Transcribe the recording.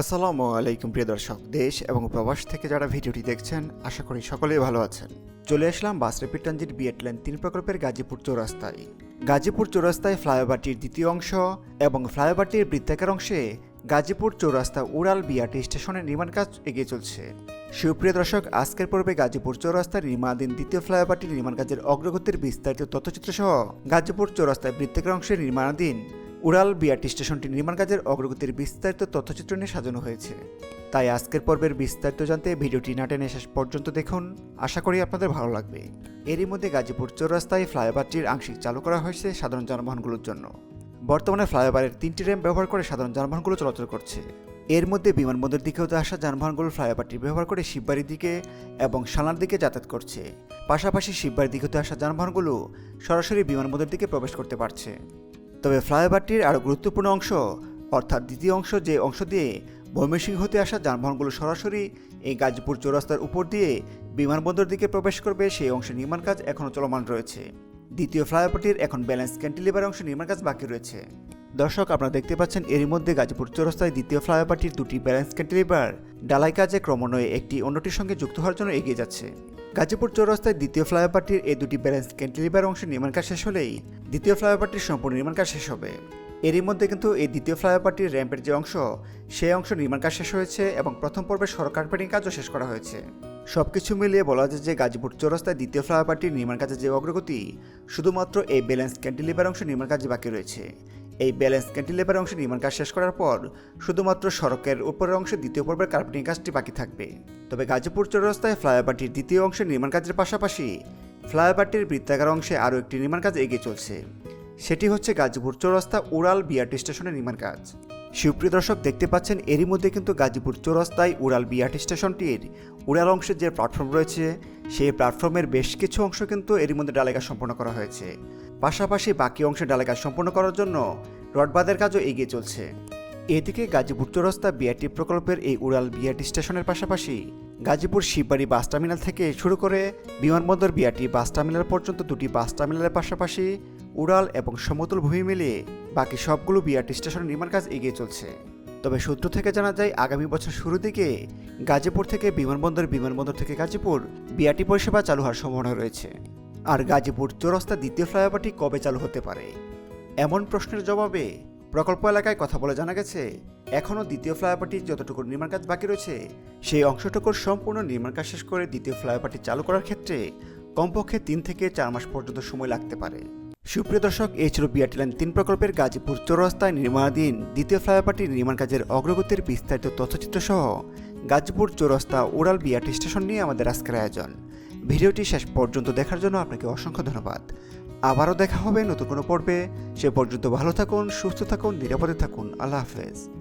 আসসালামু আলাইকুম, প্রিয় দর্শক। দেশ এবং প্রবাস থেকে যারা ভিডিওটি দেখছেন, আশা করি সকলেই ভালো আছেন। চলে আসলাম bus rapid transit BRT line তিন প্রকল্পের গাজীপুর চৌরাস্তায়। গাজীপুর চৌরাস্তায় ফ্লাইওভারটির দ্বিতীয় অংশ এবং ফ্লাইওভারটির বৃত্তাকার অংশে গাজীপুর চৌরাস্তা উড়াল বিআরটি স্টেশনের নির্মাণ কাজ এগিয়ে চলছে। সুপ্রিয় দর্শক, আজকের পর্বে গাজীপুর চৌরাস্তার নির্মাণাধীন দ্বিতীয় ফ্লাইওভারটির নির্মাণ কাজের অগ্রগতির বিস্তারিত তথ্যচিত্র সহ গাজীপুর চৌরাস্তায় বৃত্তাকার অংশের নির্মাণাধীন উড়াল বিআরটি স্টেশনটি নির্মাণ কাজের অগ্রগতির বিস্তারিত তথ্যচিত্র নিয়ে সাজানো হয়েছে। তাই আজকের পর্বের বিস্তারিত জানতে ভিডিওটি না টেনে শেষ পর্যন্ত দেখুন। আশা করি আপনাদের ভালো লাগবে। এরই মধ্যে গাজীপুর চৌরাস্তায় ফ্লাইওভারটির আংশিক চালু করা হয়েছে সাধারণ যানবাহনগুলোর জন্য। বর্তমানে ফ্লাইওভারের তিনটি র্যাম্প ব্যবহার করে সাধারণ যানবাহনগুলো চলাচল করছে। এর মধ্যে বিমানবন্দর দিকে হতে আসা যানবাহনগুলো ফ্লাইওভারটি ব্যবহার করে শিববাড়ির দিকে এবং সালার দিকে যাতায়াত করছে। পাশাপাশি শিববাড়ির দিকে আসা যানবাহনগুলো সরাসরি বিমানবন্দর দিকে প্রবেশ করতে পারছে। তবে ফ্লাইওভারটির আরও গুরুত্বপূর্ণ অংশ, অর্থাৎ দ্বিতীয় অংশ যে অংশ দিয়ে ময়মনসিংহ হতে আসা যানবাহনগুলো সরাসরি এই গাজীপুর চৌরাস্তার উপর দিয়ে বিমানবন্দর দিকে প্রবেশ করবে, সেই অংশের নির্মাণ কাজ এখনও চলমান রয়েছে। দ্বিতীয় ফ্লাইওভারটির এখন ব্যালেন্স ক্যান্টিলিভার অংশ নির্মাণ কাজ বাকি রয়েছে। দর্শক, আপনারা দেখতে পাচ্ছেন এরই মধ্যে গাজীপুর চৌরাস্তায় দ্বিতীয় ফ্লাইওভারটির দুটি ব্যালেন্স ক্যান্টিলিভার ডালাই কাজে ক্রমান্বয়ে একটি অন্যটির সঙ্গে যুক্ত হওয়ার জন্য এগিয়ে যাচ্ছে। গাজীপুর চৌরাস্তায় দ্বিতীয় ফ্লাইওভারটির এই দুটি ব্যালেন্স ক্যান্টিলিভার অংশের নির্মাণ কাজ শেষ হলেই দ্বিতীয় ফ্লাইওভারটির সম্পূর্ণ নির্মাণ কাজ শেষ হবে। এরই মধ্যে কিন্তু এই দ্বিতীয় ফ্লাইওভারটির র্যাম্পের যে অংশ সেই অংশ নির্মাণ কাজ শেষ হয়েছে এবং প্রথম পর্বের সড়ক কার্পেটিং কাজও শেষ করা হয়েছে। সব কিছু মিলিয়ে বলা যায় যে গাজীপুর চৌরাস্তায় দ্বিতীয় ফ্লাইওভারটির নির্মাণ কাজের যে অগ্রগতি, শুধুমাত্র এই ব্যালেন্স ক্যান্টিলিভার অংশ নির্মাণ কাজে বাকি রয়েছে। এই ব্যালেন্স ক্যান্টিলিভার অংশ নির্মাণ কাজ শেষ করার পর শুধুমাত্র সড়কের উপরের অংশে দ্বিতীয় পর্বের কার্পেটিং কাজটি বাকি থাকবে। তবে গাজীপুর চৌরাস্তায় ফ্লাইওভারটির দ্বিতীয় অংশের নির্মাণ কাজের পাশাপাশি ফ্লাইওভারটির বৃত্তাকার অংশে আরও একটি নির্মাণ কাজ এগিয়ে চলছে। সেটি হচ্ছে গাজীপুর চৌরাস্তা উড়াল বিআরটি স্টেশনের নির্মাণ কাজ। সুপ্রিয় দর্শক, দেখতে পাচ্ছেন, এরই মধ্যে কিন্তু গাজীপুর চৌরাস্তায় উড়াল বিআরটি স্টেশনটির উড়াল অংশের যে প্ল্যাটফর্ম রয়েছে, সেই প্ল্যাটফর্মের বেশ কিছু অংশ কিন্তু এরই মধ্যে ডালেকা সম্পন্ন করা হয়েছে। পাশাপাশি বাকি অংশে ডালেকা সম্পন্ন করার জন্য রডবাদের কাজও এগিয়ে চলছে। এদিকে গাজীপুর চৌরাস্তা বিআরটি প্রকল্পের এই উড়াল বিআরটি স্টেশনের পাশাপাশি গাজীপুর শিববাড়ি বাস টার্মিনাল থেকে শুরু করে বিমানবন্দর বিআরটি বাস টার্মিনাল পর্যন্ত দুটি বাস টার্মিনালের পাশাপাশি উড়াল এবং সমতল ভূমি মিলিয়ে বাকি সবগুলো বিআরটি স্টেশনের নির্মাণ কাজ এগিয়ে চলছে। তবে সূত্র থেকে জানা যায়, আগামী বছর শুরুর দিকে গাজীপুর থেকে বিমানবন্দর বিমানবন্দর থেকে গাজীপুর বিআরটি পরিষেবা চালু হওয়ার সম্ভাবনা রয়েছে। আর গাজীপুর চৌরাস্তা দ্বিতীয় ফ্লাইওভারটি কবে চালু হতে পারে? এমন প্রশ্নের জবাবে প্রকল্প এলাকায় কথা বলে জানা গেছে, এখনও দ্বিতীয় ফ্লাইওভারটির যতটুকু নির্মাণ কাজ বাকি রয়েছে, সেই অংশটুকুর সম্পূর্ণ নির্মাণ কাজ শেষ করে দ্বিতীয় ফ্লাইওভারটি চালু করার ক্ষেত্রে কমপক্ষে তিন থেকে চার মাস পর্যন্ত সময় লাগতে পারে। সুপ্রিয় দর্শক এই ছিল বিআরটি লাইন তিন প্রকল্পের গাজীপুর চৌরাস্তায় নির্মাণাধীন দ্বিতীয় ফ্লাইওভারটির নির্মাণ কাজের অগ্রগতির বিস্তারিত তথ্যচিত্র সহ গাজীপুর চৌরাস্তা ওরাল বিআরটি স্টেশন নিয়ে আমাদের আজকের আয়োজন। ভিডিওটি শেষ পর্যন্ত দেখার জন্য আপনাকে অসংখ্য ধন্যবাদ। আবারও দেখা হবে নতুন কোনো পর্বে। সে পর্যন্ত ভালো থাকুন, সুস্থ থাকুন, নিরাপদে থাকুন। আল্লাহ হাফেজ।